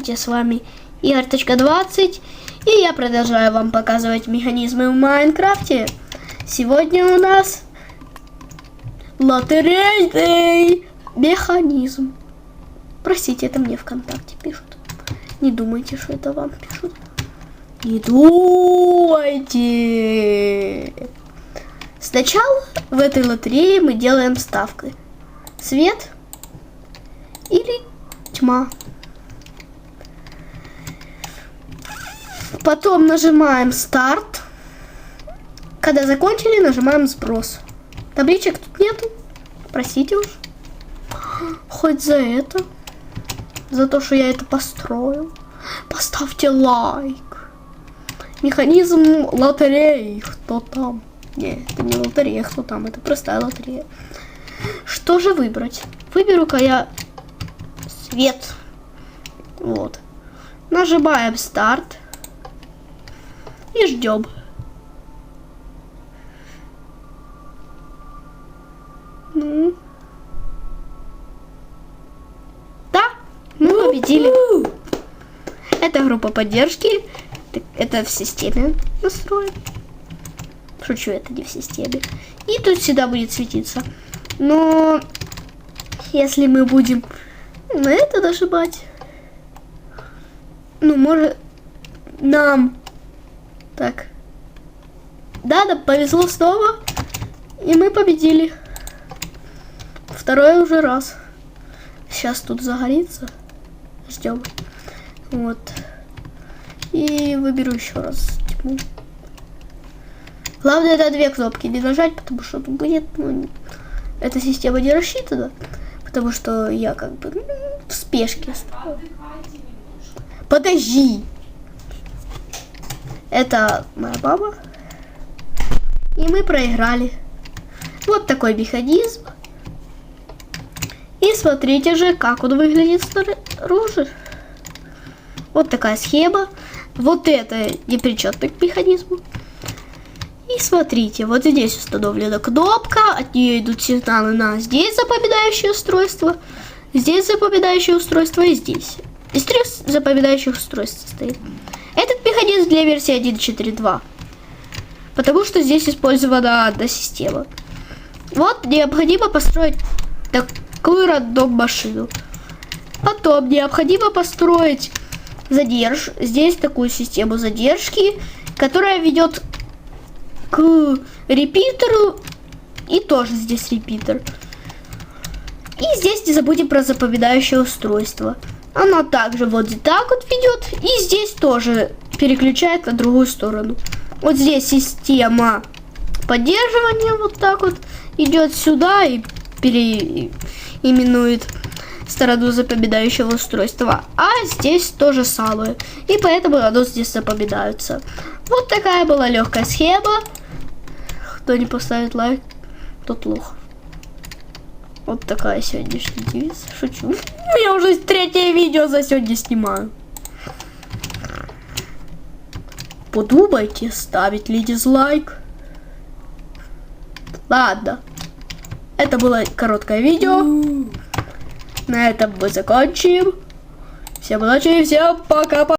Здравствуйте, с вами Игорь.20 и я продолжаю вам показывать механизмы в Майнкрафте. Сегодня у нас лотерейный механизм. Простите, это мне ВКонтакте пишут. Не думайте, что это вам пишут. Не думайте. Сначала в этой лотерее мы делаем ставки. Свет или тьма. Потом нажимаем старт. Когда закончили, нажимаем сброс. Табличек тут нету. Простите уж. Хоть за это. За то, что я это построил. Поставьте лайк. Механизм лотереи. Кто там? Не, это не лотерея, кто там. Это простая лотерея. Что же выбрать? Выберу-ка я свет. Вот. Нажимаем старт. И ждем. Ну. Да, мы победили. Это группа поддержки. Это в системе настроен. Шучу, это не в системе. И тут всегда будет светиться. Но если мы будем на это нажимать, ну, может, нам так. Да, да, повезло снова. И мы победили. Второй уже раз. Сейчас тут загорится. Ждем. Вот. И выберу еще раз тьму. Главное это две кнопки не нажать, потому что тут будет, ну, эта система не рассчитана. Потому что я как бы ну, в спешке. Подожди. Это моя баба. И мы проиграли. Вот такой механизм. И смотрите же, как он выглядит снаружи. Вот такая схема. Вот это непричетный к механизму. И смотрите, вот здесь установлена кнопка, от нее идут сигналы на здесь запоминающее устройство, здесь запоминающее устройство и здесь. Из трех запоминающих устройств состоит. Механизм для версии 1.4.2. Потому что здесь использована одна система. Вот необходимо построить такую рандом машину. Потом необходимо построить задерж. Здесь такую систему задержки, которая ведет к репитеру. И тоже здесь репитер. И здесь не забудем про запоминающее устройство. Оно также вот так вот ведет. И здесь тоже переключает на другую сторону. Вот здесь система поддерживания вот так вот идет сюда и переименует сторону запоминающего устройства. А здесь то же самое. И поэтому оно здесь запоминается. Вот такая была легкая схема. Кто не поставит лайк, тот лох. Вот такая сегодняшний девиз. Шучу. Я уже третье видео за сегодня снимаю. Подумайте, ставить ли дизлайк. Ладно. Это было короткое видео. На этом мы закончим. Всем удачи и всем пока-пока.